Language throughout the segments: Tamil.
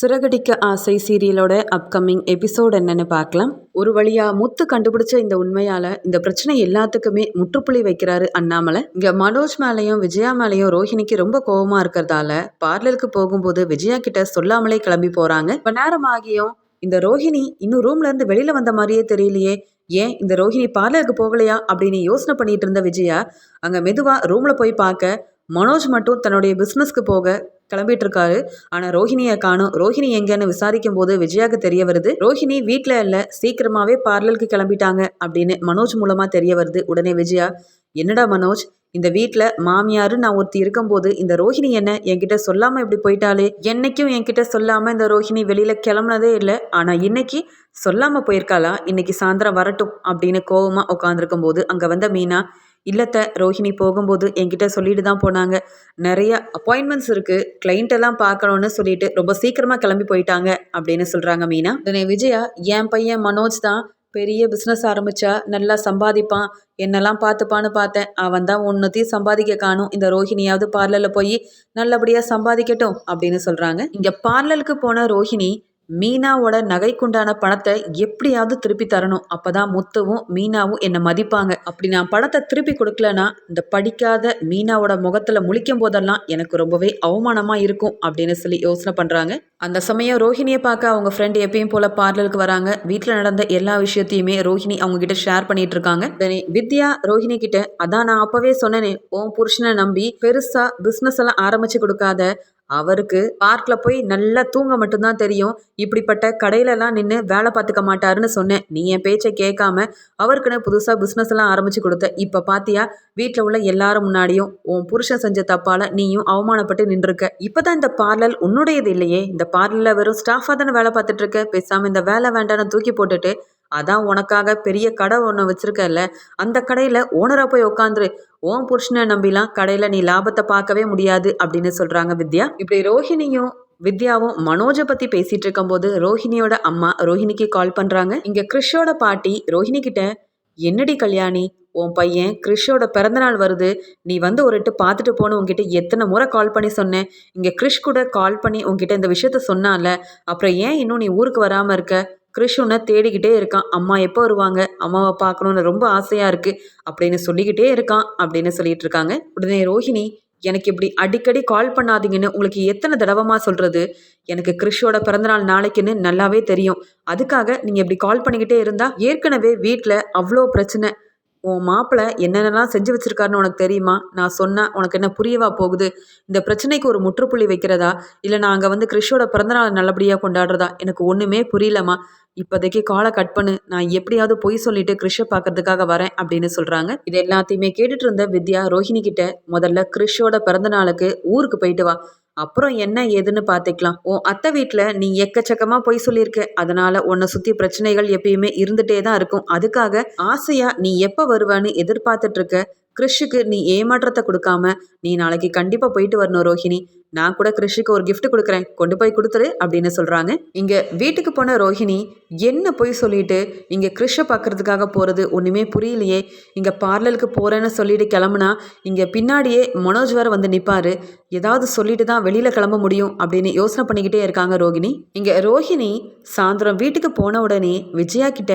சிறகடிக்க ஆசை சீரியலோட அப்கமிங் எபிசோட் என்னன்னு பார்க்கலாம். ஒரு வழியா முத்து கண்டுபிடிச்ச இந்த உண்மையால இந்த பிரச்சனை எல்லாத்துக்குமே முற்றுப்புள்ளி வைக்கிறாரு அண்ணாமலை. இங்க மனோஜ் மேலையும் விஜயா மேலையும் ரோஹிணிக்கு ரொம்ப கோவமா இருக்கிறதால பார்லருக்கு போகும்போது விஜயா கிட்ட சொல்லாமலே கிளம்பி போறாங்க. இப்ப நேரம் ஆகியும். இந்த ரோஹிணி இன்னும் ரூம்ல இருந்து வெளியில வந்த மாதிரியே தெரியலையே. ஏன் இந்த ரோஹிணி பார்லருக்கு போகலையா அப்படின்னு யோசனை பண்ணிட்டு இருந்த விஜயா அங்க மெதுவா ரூம்ல போய் பார்க்க மனோஜ் மட்டும் தன்னுடைய பிஸ்னஸ்க்கு போக கிளம்பிட்டு இருக்காரு ஆனால் ரோஹிணியை காணும். ரோஹிணி எங்கன்னு விசாரிக்கும் போது விஜயாவுக்கு தெரிய வருது ரோஹிணி வீட்டில் இல்லை சீக்கிரமாவே பார்லருக்கு கிளம்பிட்டாங்க அப்படின்னு மனோஜ் மூலமா தெரிய வருது உடனே விஜயா. என்னடா மனோஜ் இந்த வீட்டில் மாமியாரு நான் ஒருத்தி இருக்கும்போது இந்த ரோஹிணி என்ன என்கிட்ட சொல்லாம இப்படி போயிட்டாலே என்னைக்கும் என்கிட்ட சொல்லாம இந்த ரோஹிணி வெளியில கிளம்புனதே இல்லை. ஆனா இன்னைக்கு சொல்லாம போயிருக்காளா? இன்னைக்கு சாயந்தரம் வரட்டும் அப்படின்னு கோவமாக உட்காந்துருக்கும் போது அங்க வந்த மீனா இல்லத்தை ரோஹிணி போகும்போது என்கிட்ட சொல்லிட்டு தான் போனாங்க. நிறைய அப்பாயின்மெண்ட்ஸ் இருக்குது கிளைண்ட்டெல்லாம் பார்க்கணுன்னு சொல்லிட்டு ரொம்ப சீக்கிரமாக கிளம்பி போயிட்டாங்க அப்படின்னு சொல்கிறாங்க மீனா. உடனே விஜயா என் பையன் மனோஜ் தான். பெரிய பிஸ்னஸ் ஆரம்பிச்சா நல்லா சம்பாதிப்பான். என்னெல்லாம் பார்த்துப்பான்னு பார்த்தேன். அவன் தான் ஒன்றுத்தையும் சம்பாதிக்க காணும். இந்த ரோஹிணியாவது பார்லரில் போய் நல்லபடியாக சம்பாதிக்கட்டும் அப்படின்னு சொல்கிறாங்க இங்கே பார்லருக்கு போன ரோஹிணி மீனாவோட நகைக்குண்டான பணத்தை எப்படியாவது திருப்பி தரணும். அப்பதான் முத்துவும் மீனாவும் என்னை மதிப்பாங்க. அப்படி நான் பணத்தை திருப்பி கொடுக்கலனா இந்த படிக்காத மீனாவோட முகத்துல முழிக்கும் போதெல்லாம் எனக்கு ரொம்பவே அவமானமா இருக்கும் அப்படின்னு சொல்லி யோசனை பண்றாங்க. அந்த சமயம் ரோஹிணியை பார்க்க அவங்க ஃப்ரெண்ட் எப்பயும் போல பார்லருக்கு வராங்க. வீட்டில் நடந்த எல்லா விஷயத்தையுமே ரோஹிணி அவங்க கிட்ட ஷேர் பண்ணிட்டு இருக்காங்க. வித்யா ரோஹிணி கிட்ட அதான் நான் அப்பவே சொன்னேனே உன் புருஷனை நம்பி பெருசா பிசினஸ் எல்லாம் ஆரம்பிச்சு கொடுக்காத அவருக்கு பார்க்ல போய் நல்லா தூங்க மட்டும்தான் தெரியும். இப்படிப்பட்ட கடையிலலாம் நின்று வேலை பார்த்துக்க மாட்டாருன்னு சொன்னேன். நீ என் பேச்சை கேட்காம அவருக்குன்னு புதுசாக பிஸ்னஸ் எல்லாம் ஆரம்பிச்சு கொடுத்த. இப்போ பாத்தியா வீட்டில் உள்ள எல்லாரும் முன்னாடியும் உன் புருஷன் செஞ்ச தப்பால நீயும் அவமானப்பட்டு நின்றுருக்க. இப்போதான் இந்த பார்லர் உன்னுடையது இல்லையே. இந்த பார்லரில் வெறும் ஸ்டாஃபாக தானே வேலை பார்த்துட்டு இருக்க. பேசாமல் இந்த வேலை வேண்டாம்னு தூக்கி போட்டுட்டு அதான் உனக்காக பெரிய கடை ஒன்று வச்சிருக்கல அந்த கடையில் ஓனராக போய் உட்காந்துரு ஓன் புருஷனை நம்பிலாம் கடையில் நீ லாபத்தை பார்க்கவே முடியாது அப்படின்னு சொல்கிறாங்க வித்யா. இப்படி ரோஹிணியும் வித்யாவும் மனோஜை பற்றி பேசிகிட்டு இருக்கும்போது ரோஹிணியோட அம்மா ரோஹிணிக்கு கால் பண்ணுறாங்க இங்கே கிறிஷோட பாட்டி ரோஹிணி கிட்ட என்னடி கல்யாணி உன் பையன் கிறிஷோட பிறந்தநாள் வருது. நீ வந்து ஒரு இட்டு பார்த்துட்டு போன உங்ககிட்ட எத்தனை முறை கால் பண்ணி சொன்னேன். இங்கே கிறிஷ் கூட கால் பண்ணி உங்ககிட்ட இந்த விஷயத்த சொன்னால அப்புறம் ஏன் இன்னும் நீ ஊருக்கு வராமல் இருக்க? கிருஷ்ணனை தேடிக்கிட்டே இருக்கான். அம்மா எப்போ வருவாங்க? அம்மாவை பார்க்கணுன்னு ரொம்ப ஆசையாக இருக்குது அப்படின்னு சொல்லிக்கிட்டே இருக்கான் அப்படின்னு சொல்லிட்டு இருக்காங்க. உடனே ரோஹிணி எனக்கு இப்படி அடிக்கடி கால் பண்ணாதீங்கன்னு உங்களுக்கு எத்தனை தடவமா சொல்கிறது எனக்கு கிறிஷோட பிறந்தநாள் நாளைக்குன்னு நல்லாவே தெரியும். அதுக்காக நீங்கள் இப்படி கால் பண்ணிக்கிட்டே இருந்தால் ஏற்கனவே வீட்டில் அவ்வளோ பிரச்சனை. உன் மாப்பிள்ளை என்னென்னலாம் செஞ்சு வச்சிருக்காருன்னு உனக்கு தெரியுமா? நான் சொன்னேன் உனக்கு என்ன புரியவா போகுது? இந்த பிரச்சனைக்கு ஒரு முற்றுப்புள்ளி வைக்கிறதா? இல்லை நான் அங்கே வந்து கிறிஷோட பிறந்தநாள் நல்லபடியாக கொண்டாடுறதா? எனக்கு ஒன்றுமே புரியலம்மா. இப்போதைக்கு காலை கட் பண்ணு. நான் எப்படியாவது பொய் சொல்லிட்டு கிறிஷை பார்க்கறதுக்காக வரேன் அப்படின்னு சொல்கிறாங்க இது எல்லாத்தையுமே கேட்டுட்டு இருந்த வித்யா ரோஹிணி கிட்ட முதல்ல கிறிஷோட பிறந்த நாளுக்கு ஊருக்கு போயிட்டு வா. அப்புறம் என்ன ஏதுன்னு பார்த்துக்கலாம். உன் அத்தை வீட்டில் நீ எக்கச்சக்கமாக போய் சொல்லியிருக்க. அதனால உன்னை சுற்றி பிரச்சனைகள் எப்பயுமே இருந்துகிட்டே தான் இருக்கும். அதுக்காக ஆசையாக நீ எப்போ வருவான்னு எதிர்பார்த்துட்ருக்க கிறிஷுக்கு நீ ஏமாற்றத்தை கொடுக்காம நீ நாளைக்கு கண்டிப்பாக போயிட்டு வரணும் ரோஹிணி. நான் கூட கிருஷிக்கு ஒரு கிஃப்ட் கொடுக்குறேன். கொண்டு போய் கொடுத்துரு அப்படின்னு சொல்கிறாங்க இங்கே வீட்டுக்கு போன ரோஹிணி என்ன போய் சொல்லிட்டு இங்கே கிருஷை பார்க்கறதுக்காக போகிறது ஒன்றுமே புரியலையே. இங்கே பார்லருக்கு போகிறேன்னு சொல்லிட்டு கிளம்புனா இங்கே பின்னாடியே மனோஜ் வேறு வந்து நிற்பார் ஏதாவது சொல்லிட்டு தான் வெளியில் கிளம்ப முடியும் அப்படின்னு யோசனை பண்ணிக்கிட்டே இருக்காங்க ரோஹிணி. இங்கே ரோஹிணி சாயந்தரம் வீட்டுக்கு போன உடனே விஜயா கிட்ட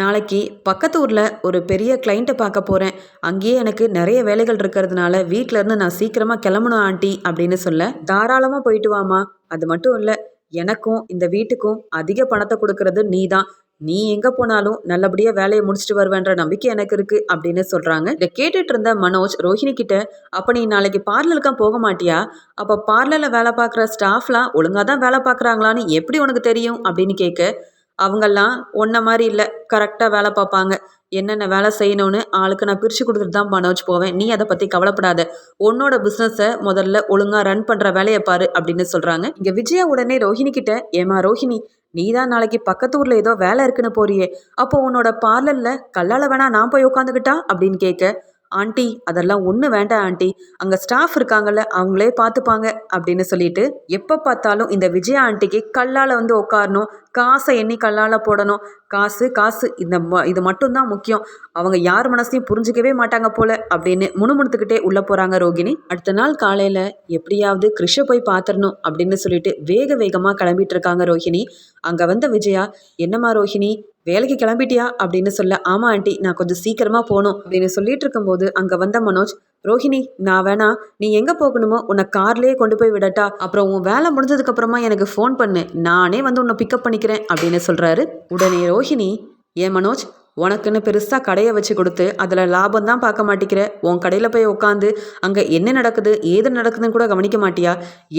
நாளைக்கு பக்கத்து ஊரில் ஒரு பெரிய கிளைண்ட்டை பார்க்க போகிறேன் அங்கேயே எனக்கு நிறைய வேலைகள் இருக்கிறதுனால வீட்டிலேருந்து நான் சீக்கிரமாக கிளம்பணும் ஆண்டி அப்படின்னு சொல்ல தாராளமாக போயிட்டு வாமா அது மட்டும் இல்லை எனக்கும் இந்த வீட்டுக்கும் அதிக பணத்தை கொடுக்கறது நீ தான் நீ எங்க போனாலும் நல்லபடியா வேலையை முடிச்சுட்டு வருவேன்ற நம்பிக்கை எனக்கு இருக்கு அப்படின்னு சொல்றாங்க. இதை கேட்டுட்டு இருந்த மனோஜ் ரோஹிணி கிட்ட அப்ப நீ நாளைக்கு பார்லருக்கா போக மாட்டியா? அப்ப பார்லர்ல வேலை பார்க்குற ஸ்டாஃப்லாம் ஒழுங்காக தான் வேலை பார்க்குறாங்களான்னு எப்படி உனக்கு தெரியும்? அப்படின்னு கேட்க அவங்கெல்லாம் ஒன்றை மாதிரி இல்லை. கரெக்டாக வேலை பார்ப்பாங்க. என்னென்ன வேலை செய்யணும்னு ஆளுக்கு நான் பிரித்து கொடுத்துட்டு தான் மனோஜ் போவேன். நீ அதை பற்றி கவலைப்படாத. உன்னோட பிஸ்னஸை முதல்ல ஒழுங்காக ரன் பண்ணுற வேலையை பாரு அப்படின்னு சொல்கிறாங்க இங்கே விஜயா உடனே ரோஹிணி கிட்ட ஏமா ரோஹிணி நீ தான் நாளைக்கு பக்கத்து ஊரில் ஏதோ வேலை இருக்குன்னு போறியே. அப்போ உன்னோட பார்லரில் கல்லால் வேணா நான் போய் உட்காந்துக்கிட்டா அப்படின்னு கேட்க ஆண்டி அதெல்லாம் ஒன்று வேண்டாம் ஆண்டி. அங்கே ஸ்டாஃப் இருக்காங்கல்ல அவங்களே பார்த்துப்பாங்க. அப்படின்னு சொல்லிட்டு எப்போ பார்த்தாலும் இந்த விஜயா ஆண்டிக்கு கல்லால் வந்து உட்காரணும் காசை எண்ணி கல்லால் போடணும்? காசு காசு இந்த ம- இது மட்டும்தான் முக்கியம். அவங்க யார் மனசையும் புரிஞ்சிக்கவே மாட்டாங்க போல அப்படின்னு முணுமுணுத்துக்கிட்டே உள்ளே போகிறாங்க ரோகிணி. அடுத்த நாள் காலையில் எப்படியாவது கிருஷை போய் பார்த்துடணும் அப்படின்னு சொல்லிட்டு வேக வேகமாக கிளம்பிட்டு இருக்காங்க ரோஹிணி அங்கே வந்த விஜயா என்னம்மா ரோஹிணி வேலைக்கு கிளம்பிட்டியா? அப்படின்னு சொல்ல ஆமா ஆண்டி நான் கொஞ்சம் சீக்கிரமா போகணும். அப்படின்னு சொல்லிட்டு இருக்கும்போது அங்க வந்த மனோஜ் ரோஹிணி நான் வேணா நீ எங்க போகணுமோ உன்னை கார்லயே கொண்டு போய் விடட்டா. அப்புறம் உன் வேலை முடிஞ்சதுக்கு அப்புறமா எனக்கு ஃபோன் பண்ணு. நானே வந்து உன்னை பிக்கப் பண்ணிக்கிறேன் அப்படின்னு சொல்றாரு. உடனே ரோஹிணி ஏன் மனோஜ் உனக்குன்னு பெருசாக கடையை வச்சு கொடுத்து அதில் லாபம் தான் பார்க்க மாட்டேங்கிற. உன் கடையில் போய் உட்காந்து அங்கே என்ன நடக்குது ஏது நடக்குதுன்னு கூட கவனிக்க மாட்டியா?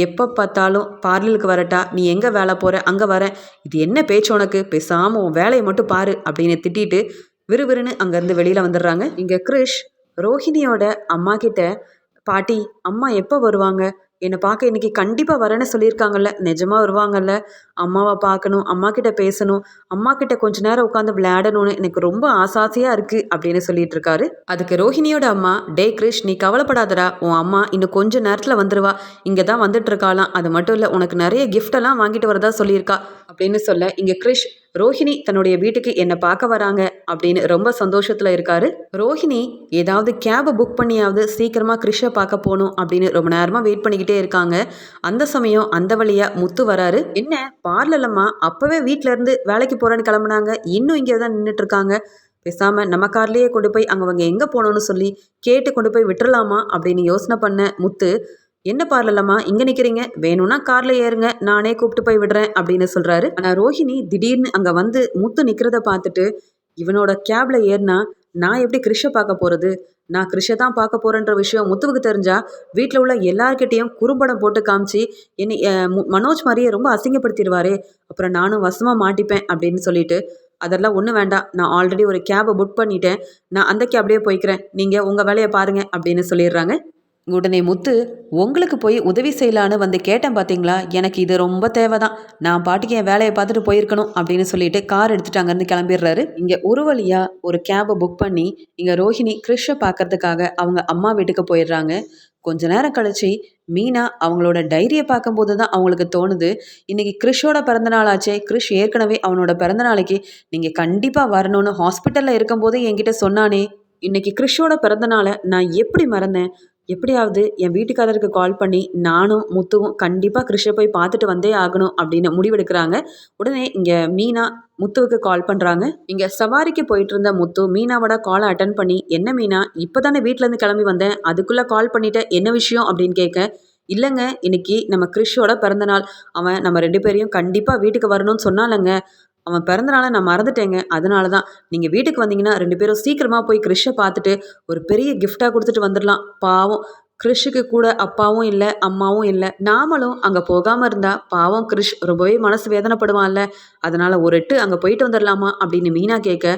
எப்போ பார்த்தாலும் பார்லருக்கு வரட்டா. நீ எங்கே வேலை போகிற அங்கே வரேன் இது என்ன பேச்சு உனக்கு? பேசாமல் உன் வேலையை மட்டும் பாரு அப்படின்னு திட்டிட்டு விறுவிறுன்னு அங்கேருந்து வெளியில் வந்துடுறாங்க. இங்கே கிரிஷ் ரோஹிணியோட அம்மா கிட்ட பாட்டி அம்மா எப்போ வருவாங்க? என்னை பார்க்க இன்னைக்கு கண்டிப்பாக வரேன்னு சொல்லியிருக்காங்கல்ல. நிஜமாக வருவாங்கல்ல. அம்மாவை பார்க்கணும் அம்மா கிட்ட பேசணும் அம்மா கிட்ட கொஞ்ச நேரம் உட்காந்து விளையாடணும்னு எனக்கு ரொம்ப ஆசாசியாக இருக்குது அப்படின்னு சொல்லிட்டு இருக்காரு. அதுக்கு ரோஹிணியோட அம்மா டே கிரிஷ் நீ கவலைப்படாதடா உன் அம்மா இன்னும் கொஞ்ச நேரத்தில் வந்துடுவா இங்கே தான் வந்துட்டு இருக்காளாம். அது மட்டும் இல்லை உனக்கு நிறைய gift எல்லாம் வாங்கிட்டு வரதா சொல்லியிருக்கா. அப்படின்னு சொல்ல இங்கே கிரிஷ் ரோஹிணி தன்னுடைய வீட்டுக்கு என்னை பார்க்க வராங்க. அப்படின்னு ரொம்ப சந்தோஷத்தில் இருக்காரு. ரோஹிணி ஏதாவது கேபை புக் பண்ணியாவது சீக்கிரமாக கிரிஷை பார்க்க போகணும். அப்படின்னு ரொம்ப நேரமாக வெயிட் பண்ணிக்கிட்டே இருக்காங்க. அந்த சமயம் அந்த வழியாக முத்து வராரு. என்ன பார்லலம்மா அப்போவே வீட்டிலேருந்து இருந்து வேலைக்கு போகிறேன்னு கிளம்புனாங்க. இன்னும் இங்கே தான் நின்றுட்டுருக்காங்க பேசாமல் நம்ம கார்லேயே கொண்டு போய் அங்கே அவங்க எங்கே போகணும்னு சொல்லி கேட்டு கொண்டு போய் விட்டுறலாமா அப்படின்னு யோசனை பண்ண முத்து என்ன பார்லலம்மா இங்கே நிற்கிறீங்க வேணும்னா காரில் ஏறுங்க நானே கூப்பிட்டு போய் விடுறேன் அப்படின்னு சொல்கிறாரு ஆனால் ரோஹிணி திடீர்னு அங்கே வந்து முத்து நிற்கிறத பார்த்துட்டு இவனோட கேப்ல ஏறினா நான் எப்படி கிருஷை பார்க்க போகிறது நான் கிருஷை தான் பார்க்க போகிறேன்ற விஷயம் முத்துவுக்கு தெரிஞ்சா வீட்டில் உள்ள எல்லார்கிட்டேயும் குறும்படம் போட்டு காமிச்சு என்னை மனோஜ் மாதிரியே ரொம்ப அசிங்கப்படுத்திடுவாரே அப்புறம் நானும் வசமாக மாட்டிப்பேன் அப்படின்னு சொல்லிட்டு அதெல்லாம் ஒன்றும் வேண்டாம். நான் ஆல்ரெடி ஒரு கேபை புக் பண்ணிட்டேன். நான் அந்த கேப்லேயே போய்க்கிறேன். நீங்கள் உங்கள் வேலையை பாருங்கள் அப்படின்னு சொல்லிடுறாங்க. உடனே முத்து உங்களுக்கு போய் உதவி செய்யலான்னு வந்து கேட்டேன் பார்த்தீங்களா எனக்கு இது ரொம்ப தேவை தான் நான் பாட்டுக்கு என் வேலையை பார்த்துட்டு போயிருக்கணும் அப்படின்னு சொல்லிட்டு கார் எடுத்துட்டு அங்கேருந்து கிளம்பிடுறாரு. இங்கே ஒரு வழியாக ஒரு கேபை புக் பண்ணி இங்கே ரோஹிணி கிறிஷை பார்க்கறதுக்காக அவங்க அம்மா வீட்டுக்கு போயிடுறாங்க. கொஞ்ச நேரம் கழிச்சு மீனா அவங்களோட டைரியை பார்க்கும்போது தான் அவங்களுக்கு தோணுது இன்னைக்கு கிறிஷோட பிறந்தநாள் ஆச்சே. கிறிஷ் ஏற்கனவே அவனோட பிறந்த நாளைக்கு நீங்கள் கண்டிப்பாக வரணும்னு ஹாஸ்பிட்டலில் இருக்கும்போது என்கிட்ட சொன்னானே. இன்னைக்கு கிறிஷோட பிறந்தநாளை நான் எப்படி மறந்தேன்? எப்படியாவது என் வீட்டுக்காரருக்கு கால் பண்ணி நானும் முத்துவும் கண்டிப்பாக கிறிஷை போய் பார்த்துட்டு வந்தே ஆகணும் அப்படின்னு முடிவெடுக்கிறாங்க. உடனே இங்கே மீனா முத்துவுக்கு கால் பண்ணுறாங்க இங்கே சவாரிக்கு போயிட்டு இருந்த முத்து மீனாவோட காலை அட்டன் பண்ணி என்ன மீனா இப்போ தானே வீட்டிலேருந்து கிளம்பி வந்தேன். அதுக்குள்ளே கால் பண்ணிட்ட என்ன விஷயம்? அப்படின்னு கேட்க இல்லைங்க இன்னைக்கு நம்ம கிறிஷோட பிறந்தநாள் அவன் நம்ம ரெண்டு பேரையும் கண்டிப்பாக வீட்டுக்கு வரணும்னு சொன்னாலங்க அவன் பிறந்தநாளை நான் மறந்துட்டேங்க. அதனால தான் நீங்கள் வீட்டுக்கு வந்தீங்கன்னா ரெண்டு பேரும் சீக்கிரமாக போய் கிறிஷை பார்த்துட்டு ஒரு பெரிய கிஃப்டாக கொடுத்துட்டு வந்துடலாம் பாவம். கிறிஷுக்கு கூட அப்பாவும் இல்லை அம்மாவும் இல்லை. நாமளும் அங்கே போகாமல் இருந்தால் பாவம் கிறிஷ் ரொம்பவே மனசு வேதனைப்படுவான்ல. அதனால் ஒரு எட்டு அங்கே போயிட்டு வந்துடலாமா அப்படின்னு மீனா கேட்க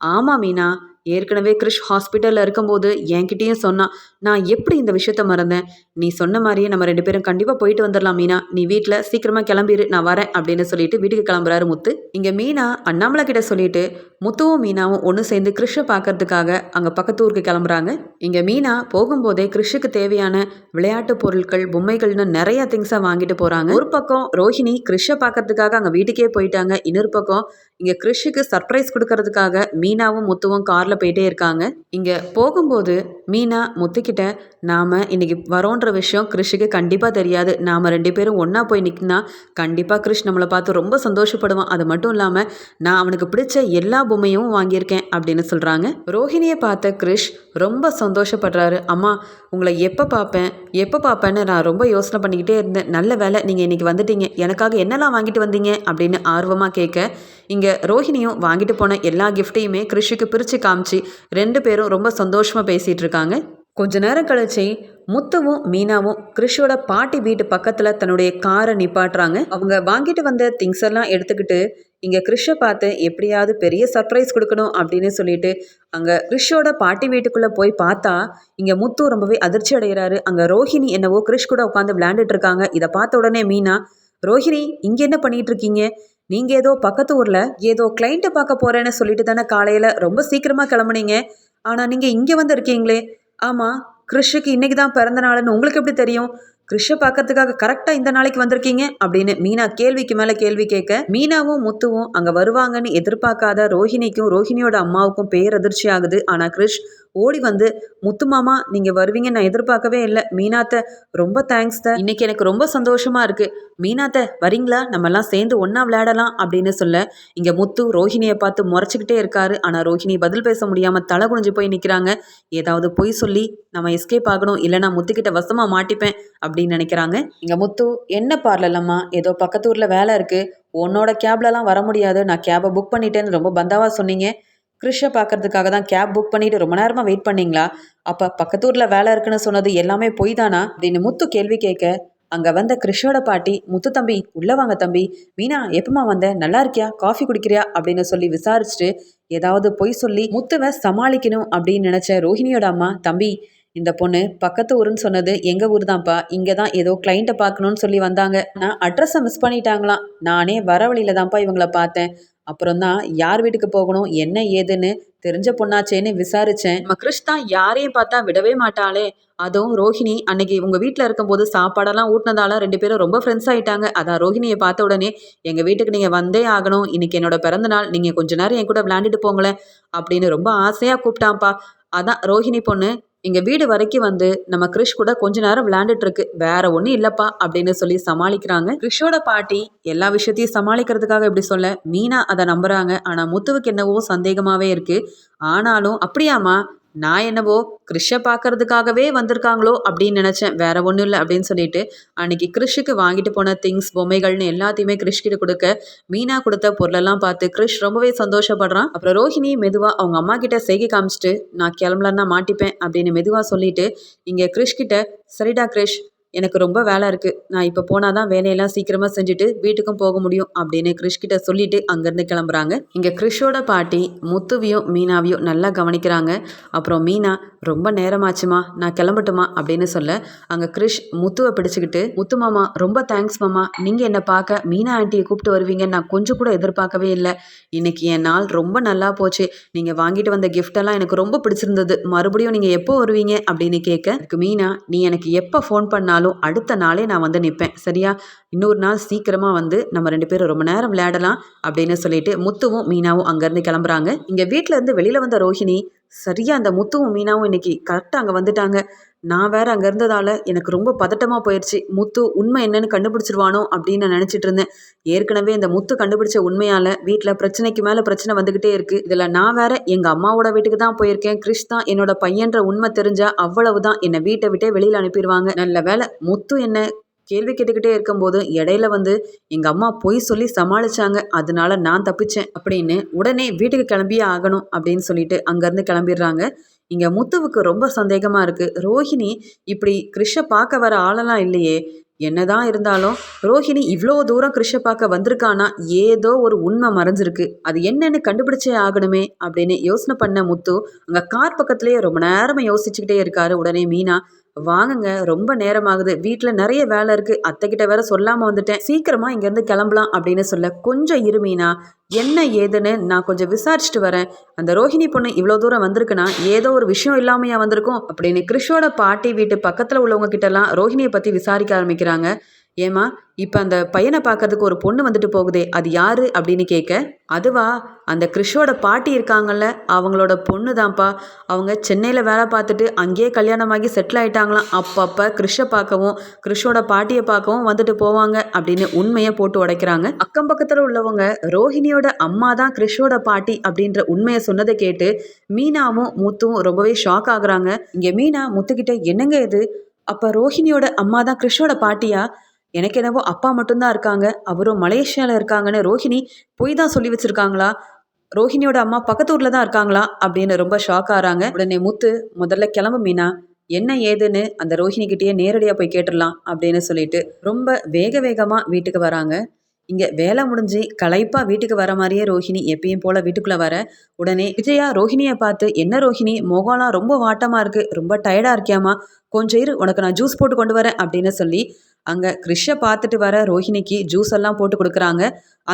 ஆமாம் மீனா ஏற்கனவே கிறிஷ் ஹாஸ்பிட்டலில் இருக்கும்போது என்கிட்டயும் சொன்னான் நான் எப்படி இந்த விஷயத்த மறந்தேன்? நீ சொன்ன மாதிரியே நம்ம ரெண்டு பேரும் கண்டிப்பாக போயிட்டு வந்துடலாம் மீனா. நீ வீட்டில் சீக்கிரமாக கிளம்பிடு நான் வரேன் அப்படின்னு சொல்லிட்டு வீட்டுக்கு கிளம்புறாரு முத்து. இங்கே மீனா அண்ணாமலை கிட்ட சொல்லிட்டு முத்துவும் மீனாவும் ஒன்று சேர்ந்து கிறிஷை பார்க்கறதுக்காக அங்கே பக்கத்து ஊருக்கு கிளம்புறாங்க. இங்கே மீனா போகும்போதே கிறிஷுக்கு தேவையான விளையாட்டு பொருட்கள் பொம்மைகள்னு நிறைய திங்ஸை வாங்கிட்டு போகிறாங்க ஒரு பக்கம் ரோஹிணி கிறிஷை பார்க்கறதுக்காக அங்கே வீட்டுக்கே போயிட்டாங்க. இன்னொரு பக்கம் இங்கே கிறிஷுக்கு சர்ப்ரைஸ் கொடுக்கறதுக்காக மீனாவும் முத்துவும் காரில் போயிட்டே இருக்காங்க. இங்கே போகும்போது மீனா முத்துக்கிட்ட நாம் இன்னைக்கு வரோன்ற விஷயம் கிருஷிக்கு கண்டிப்பாக தெரியாது. நாம் ரெண்டு பேரும் ஒன்றா போய் நிற்கினா கண்டிப்பாக கிருஷ் நம்மளை பார்த்து ரொம்ப சந்தோஷப்படுவான். அது மட்டும் இல்லாமல் நான் அவனுக்கு பிடிச்ச எல்லா பொம்மையும் வாங்கியிருக்கேன் அப்படின்னு சொல்கிறாங்க ரோஹிணியை பார்த்த கிருஷ் ரொம்ப சந்தோஷப்படுறாரு. அம்மா உங்களை எப்போ பார்ப்பேன்? எப்போ பார்ப்பேன்னு நான் ரொம்ப யோசனை பண்ணிக்கிட்டே இருந்தேன். நல்ல வேலை நீங்கள் இன்றைக்கி வந்துட்டீங்க. எனக்காக என்னெல்லாம் வாங்கிட்டு வந்தீங்க? அப்படின்னு ஆர்வமாக கேட்க இங்கே ரோஹிணியும் வாங்கிட்டு போன எல்லா கிஃப்ட்டையுமே கிருஷிக்கு பிரித்து காமிச்சு ரெண்டு பேரும் ரொம்ப சந்தோஷமாக பேசிகிட்டு இருக்காங்க. கொஞ்ச நேரம் கழிச்சு முத்துவும் மீனாவும் கிருஷியோட பாட்டி வீட்டு பக்கத்தில் தன்னுடைய காரை நிப்பாட்டுறாங்க. அவங்க வாங்கிட்டு வந்த திங்ஸ் எல்லாம் எடுத்துக்கிட்டு இங்கே கிறிஷை பார்த்து எப்படியாவது பெரிய சர்ப்ரைஸ் கொடுக்கணும் அப்படின்னு சொல்லிட்டு அங்கே கிறிஷோட பாட்டி வீட்டுக்குள்ளே போய் பார்த்தா இங்கே முத்து ரொம்பவே அதிர்ச்சி அடைகிறாரு. அங்கே ரோஹிணி என்னவோ கிறிஷ் கூட உட்காந்து விளையாண்டுட்டு இருக்காங்க. இதை பார்த்த உடனே மீனா ரோஹிணி இங்கே என்ன பண்ணிட்டு இருக்கீங்க? நீங்கள் ஏதோ பக்கத்து ஊரில் ஏதோ கிளைண்ட்டை பார்க்க போகிறேன்னு சொல்லிட்டு தானே காலையில் ரொம்ப சீக்கிரமாக கிளம்புனீங்க. ஆனால் நீங்கள் இங்கே வந்து இருக்கீங்களே. ஆமாம் கிறிஷுக்கு இன்னைக்கு தான் பிறந்த நாள்னு உங்களுக்கு எப்படி தெரியும்? கிருஷ்ண பார்க்கறதுக்காக கரெக்டாக இந்த நாளைக்கு வந்திருக்கீங்க அப்படின்னு மீனா கேள்விக்கு மேலே கேள்வி கேட்க மீனாவும் முத்துவும் அங்கே வருவாங்கன்னு எதிர்பார்க்காத ரோஹிணிக்கும் ரோஹிணியோட அம்மாவுக்கும் பேரதிர்ச்சி ஆகுது. ஆனால் கிருஷ் ஓடி வந்து முத்து மாமா நீங்கள் வருவீங்க நான் எதிர்பார்க்கவே இல்லை. மீனாத்த ரொம்ப தேங்க்ஸ் த. இன்னைக்கு எனக்கு ரொம்ப சந்தோஷமா இருக்கு. மீனாத்த வரீங்களா? நம்மெல்லாம் சேர்ந்து ஒன்றா விளையாடலாம் அப்படின்னு சொல்ல இங்கே முத்து ரோஹிணியை பார்த்து முறைச்சிக்கிட்டே இருக்காரு. ஆனால் ரோஹிணி பதில் பேச முடியாமல் தலை குனிஞ்சு போய் நிற்கிறாங்க ஏதாவது பொய் சொல்லி நம்ம எஸ்கேப் ஆகணும். இல்லைனா முத்துக்கிட்ட வசமாக மாட்டிப்பேன். அப்படி அப்படின்னு நினைக்கிறாங்க. இங்கே முத்து என்ன பார்லலம்மா ஏதோ பக்கத்தூரில் வேலை இருக்குது உன்னோட கேப்லலாம் வர முடியாது. நான் கேபை புக் பண்ணிட்டேன்னு ரொம்ப பந்தாவாக சொன்னீங்க. கிறிஷை பார்க்கறதுக்காக தான் கேப் புக் பண்ணிட்டு ரொம்ப நேரமாக வெயிட் பண்ணீங்களா? அப்போ பக்கத்தூரில் வேலை இருக்குன்னு சொன்னது எல்லாமே பொய் தானா? அப்படின்னு முத்து கேள்வி கேட்க அங்கே வந்த கிறிஷோட பாட்டி முத்து தம்பி உள்ளே வாங்க தம்பி. மீனா எப்பமா வந்த? நல்லா இருக்கியா? காஃபி குடிக்கிறியா? அப்படின்னு சொல்லி விசாரிச்சுட்டு ஏதாவது பொய் சொல்லி முத்துவை சமாளிக்கணும் அப்படின்னு நினச்ச ரோஹிணியோட அம்மா தம்பி இந்த பொண்ணு பக்கத்து ஊருன்னு சொன்னது எங்கள் ஊர் தான்ப்பா இங்கே தான் ஏதோ கிளைண்ட்டை பார்க்கணுன்னு சொல்லி வந்தாங்க. நான் அட்ரஸை மிஸ் பண்ணிட்டாங்களாம். நானே வர வழியில தான்ப்பா இவங்களை பார்த்தேன். அப்புறம் தான் யார் வீட்டுக்கு போகணும் என்ன ஏதுன்னு தெரிஞ்ச பொண்ணாச்சேன்னு விசாரிச்சேன். நம்ம கிருஷ் தான் யாரையும் பார்த்தா விடவே மாட்டாளே. அதுவும் ரோஹிணி அன்னைக்கு உங்கள் வீட்டில் இருக்கும்போது சாப்பாடெல்லாம் ஊட்டினதால ரெண்டு பேரும் ரொம்ப ஃப்ரெண்ட்ஸ் ஆகிட்டாங்க அதான் ரோஹிணியை பார்த்த உடனே எங்கள் வீட்டுக்கு நீங்கள் வந்தே ஆகணும். இன்னைக்கு என்னோட பிறந்த நாள். நீங்கள் கொஞ்ச நேரம் என் கூட விளையாண்டுட்டு போங்களேன். அப்படின்னு ரொம்ப ஆசையாக கூப்பிட்டான்ப்பா. அதான் ரோஹிணி பொண்ணு எங்கள் வீடு வரைக்கும் வந்து நம்ம கிறிஷ் கூட கொஞ்ச நேரம் விளையாண்டுட்டு இருக்கு வேற ஒன்றும் இல்லைப்பா அப்படின்னு சொல்லி சமாளிக்கிறாங்க. கிறிஷோட பாட்டி எல்லா விஷயத்தையும் சமாளிக்கிறதுக்காக இப்படி சொல்ல மீனா அதை நம்புறாங்க. ஆனால் முத்துவுக்கு என்னவோ சந்தேகமாகவே இருக்கு. ஆனாலும் அப்படியாம்மா நான் என்னவோ கிறிஷை பார்க்கறதுக்காகவே வந்திருக்காங்களோ அப்படின்னு நினச்சேன். வேற ஒன்றும் இல்லை அப்படின்னு சொல்லிட்டு அன்னைக்கு கிறிஷுக்கு வாங்கிட்டு போன திங்ஸ் பொம்மைகள்னு எல்லாத்தையுமே கிறிஷ்கிட்ட கொடுக்க மீனா கொடுத்த பொருளெல்லாம் பார்த்து கிறிஷ் ரொம்பவே சந்தோஷப்படுறான். அப்புறம் ரோஹிணி மெதுவாக அவங்க அம்மா கிட்ட செய்கை காமிச்சிட்டு நான் கிளம்பலன்னா மாட்டிப்பேன் அப்படின்னு மெதுவாக சொல்லிட்டு இங்கே கிறிஷ்கிட்ட சரிடா கிறிஷ் எனக்கு ரொம்ப வேலை இருக்குது நான் இப்போ போனால் தான் வேலையெல்லாம் சீக்கிரமாக செஞ்சுட்டு வீட்டுக்கும் போக முடியும் அப்படின்னு கிறிஷ் கிட்ட சொல்லிட்டு அங்கேருந்து கிளம்புறாங்க. இங்கே கிறிஷோட பாட்டி முத்துவையும் மீனாவையும் நல்லா கவனிக்கிறாங்க. அப்புறம் மீனா ரொம்ப நேரமாச்சுமா நான் கிளம்பட்டுமா? அப்படின்னு சொல்ல அங்கே கிறிஷ் முத்துவை பிடிச்சிக்கிட்டு முத்து மாமா ரொம்ப தேங்க்ஸ் மாமா. நீங்கள் என்னை பார்க்க மீனா ஆண்டியை கூப்பிட்டு வருவீங்க நான் கொஞ்சம் கூட எதிர்பார்க்கவே இல்லை. இன்னைக்கு என் நாள் ரொம்ப நல்லா போச்சு. நீங்கள் வாங்கிட்டு வந்த கிஃப்டெல்லாம் எனக்கு ரொம்ப பிடிச்சிருந்தது. மறுபடியும் நீங்கள் எப்போ வருவீங்க? அப்படின்னு கேட்க மீனா நீ எனக்கு எப்போ ஃபோன் பண்ணாலும் அடுத்த நாளே நான் வந்து நிற்பேன் சரியா? இன்னொரு நாள் சீக்கிரமாக வந்து நம்ம ரெண்டு பேரும் ரொம்ப நேரம் விளையாடலாம் அப்படின்னு சொல்லிட்டு முத்துவும் மீனாவும் அங்கேருந்து கிளம்புறாங்க. இங்கே வீட்டிலேருந்து வெளியில் வந்த ரோஹிணி சரியாக அந்த முத்துவும் மீனாவும் இன்னைக்கு கரெக்டாக அங்கே வந்துட்டாங்க. நான் வேற அங்கே இருந்ததால் எனக்கு ரொம்ப பதட்டமாக போயிடுச்சு முத்து உண்மை என்னன்னு கண்டுபிடிச்சிருவானோ அப்படின்னு நான் நினச்சிட்டு இருந்தேன். ஏற்கனவே இந்த முத்து கண்டுபிடிச்ச உண்மையால் வீட்டில் பிரச்சனைக்கு மேலே பிரச்சனை வந்துக்கிட்டே இருக்குது இதில் நான் வேற எங்கள் அம்மாவோட வீட்டுக்கு தான் போயிருக்கேன். கிறிஷ் தான் என்னோட பையன்ற உண்மை தெரிஞ்சா அவ்வளவுதான் என்னை வீட்டை விட்டே வெளியில் அனுப்பிடுவாங்க. நல்ல வேலை முத்து என்ன கேள்வி கேட்டுக்கிட்டே இருக்கும்போது இடையில வந்து எங்கள் அம்மா பொய் சொல்லி சமாளிச்சாங்க. அதனால நான் தப்பிச்சேன் அப்படின்னு உடனே வீட்டுக்கு கிளம்பியே ஆகணும் அப்படின்னு சொல்லிட்டு அங்கேருந்து கிளம்பிடுறாங்க. இங்கே முத்துவுக்கு ரொம்ப சந்தேகமாக இருக்குது ரோஹிணி இப்படி கிருஷ பார்க்க வர ஆளெல்லாம் இல்லையே. என்னதான் இருந்தாலும் ரோஹிணி இவ்வளோ தூரம் கிருஷ பார்க்க வந்திருக்கானா? ஏதோ ஒரு உண்மை மறைஞ்சிருக்கு. அது என்னன்னு கண்டுபிடிச்சே ஆகணுமே அப்படின்னு யோசனை பண்ண முத்து அங்கே கார் பக்கத்துலேயே ரொம்ப நேரமாக யோசிச்சுக்கிட்டே இருக்காரு. உடனே மீனா வாங்குங்க ரொம்ப நேரமாகுது. வீட்டில் நிறைய வேலை இருக்குது அத்தைக்கிட்ட வேற சொல்லாமல் வந்துட்டேன். சீக்கிரமாக இங்கேருந்து கிளம்பலாம் அப்படின்னு சொல்ல கொஞ்சம் இருமீனா என்ன ஏதுன்னு நான் கொஞ்சம் விசாரிச்சுட்டு வரேன். அந்த ரோஹிணி பொண்ணு இவ்வளோ தூரம் வந்திருக்குன்னா ஏதோ ஒரு விஷயம் இல்லாமையா வந்திருக்கும் அப்படின்னு கிறிஷோட பாட்டி வீட்டு பக்கத்தில் உள்ளவங்க கிட்டலாம் ரோஹிணியை பற்றி விசாரிக்க ஆரம்பிக்கிறாங்க. ஏமா இப்போ அந்த பையனை பார்க்கறதுக்கு ஒரு பொண்ணு வந்துட்டு போகுதே அது யாரு அப்படின்னு கேட்க அதுவா? அந்த கிறிஷோட பாட்டி இருக்காங்கல்ல அவங்களோட பொண்ணு தான்ப்பா அவங்க சென்னையில் வேலை பார்த்துட்டு அங்கேயே கல்யாணமாகி செட்டில் ஆயிட்டாங்களாம். அப்பப்போ கிறிஷை பார்க்கவும் கிறிஷோட பாட்டியை பார்க்கவும் வந்துட்டு போவாங்க அப்படின்னு உண்மையை போட்டு உடைக்கிறாங்க. அக்கம் பக்கத்தில் உள்ளவங்க ரோஹிணியோட அம்மா தான் கிறிஷோட பாட்டி அப்படின்ற உண்மையை சொன்னதை கேட்டு மீனாவும் முத்துவும் ரொம்பவே ஷாக் ஆகுறாங்க. இங்கே மீனா முத்துக்கிட்ட என்னங்க இது? அப்போ ரோஹிணியோட அம்மா தான் கிறிஷோட பாட்டியா? எனக்கு என்னவோ அப்பா மட்டும்தான் இருக்காங்க. அவரும் மலேசியாவில் இருக்காங்கன்னு ரோஹிணி பொய் தான் சொல்லி வச்சுருக்காங்களா? ரோஹிணியோட அம்மா பக்கத்து ஊரில் தான் இருக்காங்களா? அப்படின்னு ரொம்ப ஷாக் ஆகிறாங்க உடனே முத்து முதல்ல கிளம்பு மீனா. என்ன ஏதுன்னு அந்த ரோஹிணிக்கிட்டேயே நேரடியாக போய் கேட்டுடலாம் அப்படின்னு சொல்லிட்டு ரொம்ப வேக வேகமாக வீட்டுக்கு வராங்க. இங்கே வேலை முடிஞ்சு களைப்பாக வீட்டுக்கு வர மாதிரியே ரோஹிணி எப்பயும் போல் வீட்டுக்குள்ளே வர. உடனே விஜயா ரோஹிணியை பார்த்து என்ன ரோஹிணி? முகம்லாம் ரொம்ப வாட்டமாக இருக்குது ரொம்ப டயர்டாக இருக்கியாமா கொஞ்சம் இரு உனக்கு நான் ஜூஸ் போட்டு கொண்டு வரேன் அப்படின்னு சொல்லி அங்கே கிறிஷை பார்த்துட்டு வர ரோஹிணிக்கு ஜூஸ் எல்லாம் போட்டு கொடுக்குறாங்க.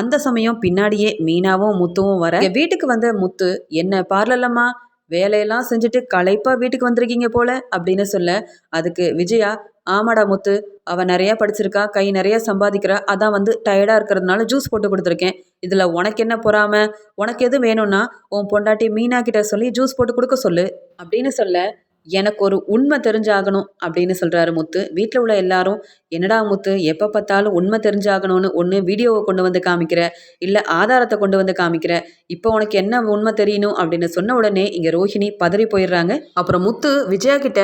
அந்த சமயம் பின்னாடியே மீனாவும் முத்துவும் வர வீட்டுக்கு வந்த முத்து என்ன பார்லல்லம்மா? வேலையெல்லாம் செஞ்சுட்டு களைப்பாக வீட்டுக்கு வந்திருக்கீங்க போல அப்படின்னு சொல்ல அதுக்கு விஜயா ஆமாடா முத்து அவள் நிறையா படிச்சிருக்கா கை நிறைய சம்பாதிக்கிறா அதான் வந்து டயர்டாக இருக்கிறதுனால ஜூஸ் போட்டு கொடுத்துருக்கேன். இதில் உனக்கு என்ன பொறாம? உனக்கு எது வேணும்னா உன் பொண்டாட்டி மீனா கிட்ட சொல்லி ஜூஸ் போட்டு கொடுக்க சொல்லு அப்படின்னு சொல்ல எனக்கு ஒரு உண்மை தெரிஞ்சாகணும் அப்படின்னு சொல்கிறாரு முத்து. வீட்டில் உள்ள எல்லாரும் என்னடா முத்து எப்போ பார்த்தாலும் உண்மை தெரிஞ்சாகணும்னு ஒன்று வீடியோவை கொண்டு வந்து காமிக்கிற இல்லை ஆதாரத்தை கொண்டு வந்து காமிக்கிற இப்போ உனக்கு என்ன உண்மை தெரியணும்? அப்படின்னு சொன்ன உடனே இங்கே ரோஹிணி பதறி போயிடுறாங்க. அப்புறம் முத்து விஜயா கிட்ட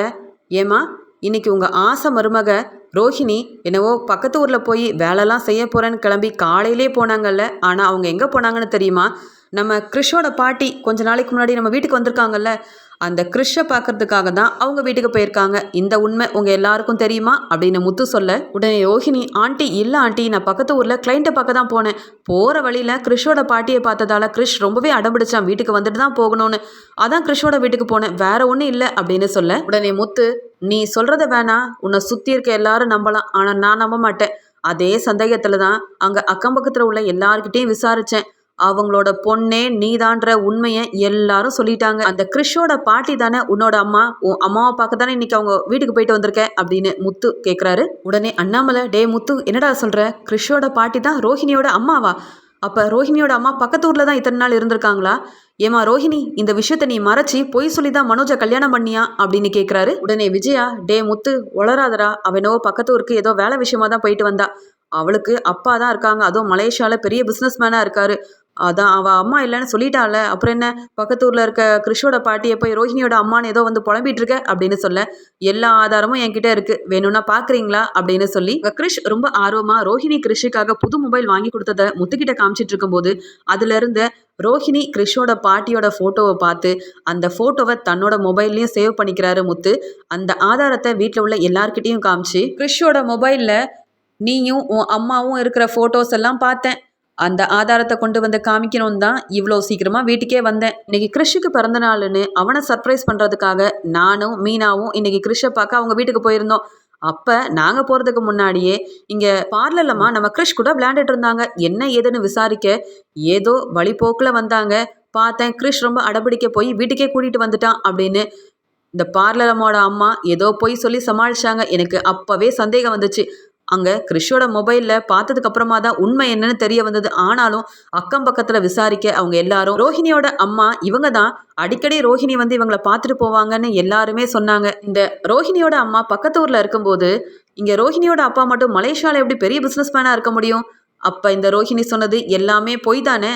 ஏமா இன்னைக்கு உங்கள் ஆசை மருமக ரோஹிணி என்னவோ பக்கத்து ஊரில் போய் வேலைலாம் செய்ய போகிறேன்னு கிளம்பி காலையிலே போனாங்கல்ல ஆனால் அவங்க எங்கே போனாங்கன்னு தெரியுமா? நம்ம கிறிஷோட பாட்டி கொஞ்ச நாளைக்கு முன்னாடி நம்ம வீட்டுக்கு வந்திருக்காங்கல்ல அந்த கிறிஷை பார்க்கறதுக்காக தான் அவங்க வீட்டுக்கு போயிருக்காங்க. இந்த உண்மை உங்கள் எல்லாருக்கும் தெரியுமா? அப்படின்னு முத்து சொல்ல உடனே ரோஹிணி ஆண்டி இல்லை ஆண்டி நான் பக்கத்து ஊரில் கிளைண்ட்டை பார்க்க தான் போனேன். போகிற வழியில் கிறிஷோட பாட்டியை பார்த்ததால கிறிஷ் ரொம்பவே அடம்பிடிச்சான். வீட்டுக்கு வந்துட்டு தான் போகணும்னு. அதான் கிறிஷோட வீட்டுக்கு போனேன். வேற ஒன்றும் இல்லை அப்படின்னு சொல்ல உடனே முத்து நீ சொல்கிறத வேணா. உன்னை சுற்றி இருக்க எல்லாரும் நம்பலாம். ஆனால் நான் நம்ப மாட்டேன். அதே சந்தேகத்தில் தான் அங்கே அக்கம் பக்கத்தில் உள்ள எல்லார்கிட்டையும் விசாரித்தேன் அவங்களோட பொண்ணே நீதான்ற உண்மையை எல்லாரும் சொல்லிட்டாங்க. அந்த கிறிஷோட பாட்டி தானே உன்னோட அம்மா உன் அம்மாவை பார்க்க தானே இன்னைக்கு அவங்க வீட்டுக்கு போயிட்டு வந்திருக்க? அப்படின்னு முத்து கேட்குறாரு உடனே அண்ணாமலை டே முத்து என்னடா சொல்ற? கிறிஷோட பாட்டி தான் ரோஹிணியோட அம்மாவா? அப்போ ரோஹிணியோட அம்மா பக்கத்து ஊரில் தான் இத்தனை நாள் இருந்திருக்காங்களா? ஏமா ரோஹிணி இந்த விஷயத்த நீ மறைச்சி பொய் சொல்லி தான் மனோஜை கல்யாணம் பண்ணியா? அப்படின்னு கேட்குறாரு உடனே விஜயா டே முத்து வளராதரா அவனோ பக்கத்து ஊருக்கு ஏதோ வேலை விஷயமா தான் போயிட்டு வந்தா. அவளுக்கு அப்பா தான் இருக்காங்க. அதுவும் மலேசியாவில் பெரிய பிஸ்னஸ் மேனாக இருக்காரு. அதான் அவள் அம்மா இல்லைன்னு சொல்லிட்டால அப்புறம் என்ன? பக்கத்து ஊரில் இருக்க கிறிஷோட பாட்டியை போய் ரோஹிணியோட அம்மான்னு ஏதோ வந்து புலம்பிட்டு இருக்க அப்படின்னு சொல்ல. எல்லா ஆதாரமும் என்கிட்ட இருக்கு. வேணும்னா பார்க்குறீங்களா அப்படின்னு சொல்லி கிருஷ் கிறிஷ் ரொம்ப ஆர்வமாக ரோஹிணி கிறிஷுக்காக புது மொபைல் வாங்கி கொடுத்ததை முத்துக்கிட்ட காமிச்சிட்டு இருக்கும்போது அதுல இருந்த ரோஹிணி கிறிஷோட பாட்டியோட ஃபோட்டோவை பார்த்து அந்த ஃபோட்டோவை தன்னோட மொபைல்லையும் சேவ் பண்ணிக்கிறாரு முத்து. அந்த ஆதாரத்தை வீட்டில் உள்ள எல்லார்கிட்டேயும் காமிச்சு கிறிஷோட மொபைலில் நீயும் உன் அம்மாவும் இருக்கிற ஃபோட்டோஸ் எல்லாம் பார்த்தேன். அந்த ஆதாரத்தை கொண்டு வந்து காமிக்கணும் தான் இவ்வளோ சீக்கிரமாக வீட்டுக்கே வந்தேன். இன்னைக்கு கிறிஷுக்கு பிறந்த நாள்னு அவனை சர்ப்ரைஸ் பண்ணுறதுக்காக நானும் மீனாவும் இன்னைக்கு கிறிஷை பார்க்க அவங்க வீட்டுக்கு போயிருந்தோம். அப்போ நாங்கள் போகிறதுக்கு முன்னாடியே இங்கே பார்லர்லம்மா நம்ம கிறிஷ் கூட விளையாண்டுட்டு இருந்தாங்க. என்ன ஏதுன்னு விசாரிக்க ஏதோ வழிபோக்கில் வந்தாங்க. பார்த்தேன் கிறிஷ் ரொம்ப அடபிடிக்க போய் வீட்டுக்கே கூட்டிகிட்டு வந்துட்டான் அப்படின்னு. இந்த பார்லலமோட அம்மா ஏதோ போய் சொல்லி சமாளிச்சாங்க. எனக்கு அப்போவே சந்தேகம் வந்துச்சு. அங்கே கிறிஷோட மொபைலில் பார்த்ததுக்கு அப்புறமா தான் உண்மை என்னன்னு தெரிய வந்தது. ஆனாலும் அக்கம் பக்கத்தில் விசாரிக்க அவங்க எல்லாரும் ரோஹிணியோட அம்மா இவங்க தான் அடிக்கடி ரோஹிணி வந்து இவங்களை பார்த்துட்டு போவாங்கன்னு எல்லாருமே சொன்னாங்க. இந்த ரோஹிணியோட அம்மா பக்கத்து ஊரில் இருக்கும்போது இங்கே ரோஹிணியோட அப்பா மட்டும் மலேசியாவில் எப்படி பெரிய பிஸ்னஸ் மேனாக இருக்க முடியும்? அப்போ இந்த ரோஹிணி சொன்னது எல்லாமே பொய் தானே?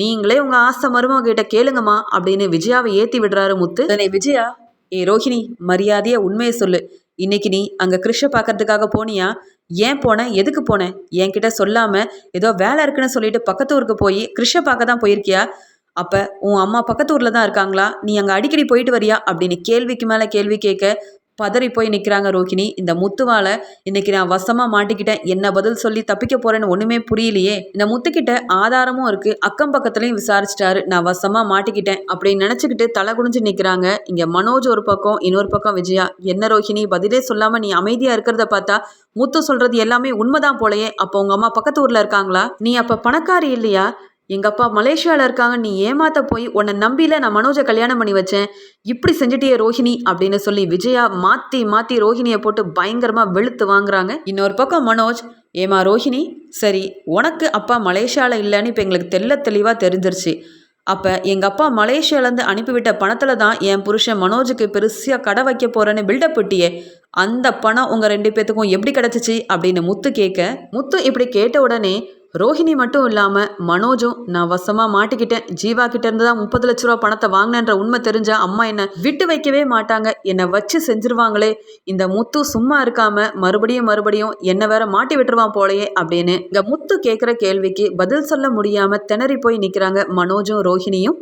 நீங்களே உங்கள் ஆசை மருமக கிட்ட கேளுங்கம்மா அப்படின்னு விஜயாவை ஏற்றி விடுறாரு முத்து. உடனே விஜயா ஏ ரோஹிணி மரியாதையா உண்மையை சொல்லு. இன்னைக்கு நீ அங்கே கிருஷ்ண பார்க்கறதுக்காக போனியா? ஏன் போனேன் எதுக்கு போனேன் என்கிட்ட சொல்லாமல் ஏதோ வேலை இருக்குன்னு சொல்லிட்டு பக்கத்து ஊருக்கு போய் கிருஷ்ண பார்க்க தான் போயிருக்கியா? அப்போ உன் அம்மா பக்கத்து ஊரில் தான் இருக்காங்களா? நீ அங்கே அடிக்கடி போயிட்டு வரியா? அப்படின்னு கேள்விக்கு மேலே கேள்வி கேட்க பதறி போய் நிற்கிறாங்க ரோகிணி இந்த முத்துவால இன்னைக்கு நான் வசமாக மாட்டிக்கிட்டேன். என்ன பதில் சொல்லி தப்பிக்க போறேன்னு ஒன்றுமே புரியலையே. இந்த முத்துக்கிட்ட ஆதாரமும் இருக்கு. அக்கம் பக்கத்துலையும் விசாரிச்சிட்டாரு. நான் வசமாக மாட்டிக்கிட்டேன் அப்படின்னு நினச்சிக்கிட்டு தலை குனிஞ்சு நிற்கிறாங்க இங்கே மனோஜ் ஒரு பக்கம் இன்னொரு பக்கம் விஜயா. என்ன ரோஹிணி? பதிலே சொல்லாமல் நீ அமைதியாக இருக்கிறத பார்த்தா முத்து சொல்றது எல்லாமே உண்மைதான் போலயே. அப்போ உங்க அம்மா பக்கத்து ஊர்ல இருக்காங்களா? நீ அப்ப பணக்காரி இல்லையா? எங்கள் அப்பா மலேசியாவில் இருக்காங்க நீ ஏமாத்த போய் உன்னை நம்பியில் நான் மனோஜை கல்யாணம் பண்ணி வச்சேன். இப்படி செஞ்சுட்டியே ரோஹிணி அப்படின்னு சொல்லி விஜயா மாற்றி மாற்றி ரோஹிணியை போட்டு பயங்கரமாக வெளுத்து வாங்குறாங்க. இன்னொரு பக்கம் மனோஜ் ஏமா ரோஹிணி சரி உனக்கு அப்பா மலேசியாவில் இல்லைன்னு இப்போ எங்களுக்கு தெல்ல தெளிவாக தெரிஞ்சிருச்சு. அப்போ எங்கள் அப்பா மலேசியாவிலேருந்து அனுப்பிவிட்ட பணத்தில் தான் என் புருஷன் மனோஜுக்கு பெருசாக கடை வைக்க போகிறேன்னு பில்டப் விட்டியே. அந்த பணம் உங்கள் ரெண்டு பேத்துக்கும் எப்படி கிடச்சிச்சு? அப்படின்னு முத்து கேட்க முத்து இப்படி கேட்ட உடனே ரோஹிணி மட்டும் இல்லாமல் மனோஜும் நான் வசமாக மாட்டிக்கிட்டேன். ஜீவா கிட்ட இருந்து தான் முப்பது லட்ச ரூபா பணத்தை வாங்கினன்ற உண்மை தெரிஞ்சா அம்மா என்னை விட்டு வைக்கவே மாட்டாங்க. என்னை வச்சு செஞ்சிருவாங்களே. இந்த முத்து சும்மா இருக்காம மறுபடியும் மறுபடியும் என்னை வேற மாட்டி விட்டுருவான் போலயே அப்படின்னு இந்த முத்து கேட்குற கேள்விக்கு பதில் சொல்ல முடியாம திணறி போய் நிற்கிறாங்க மனோஜும் ரோஹிணியும்.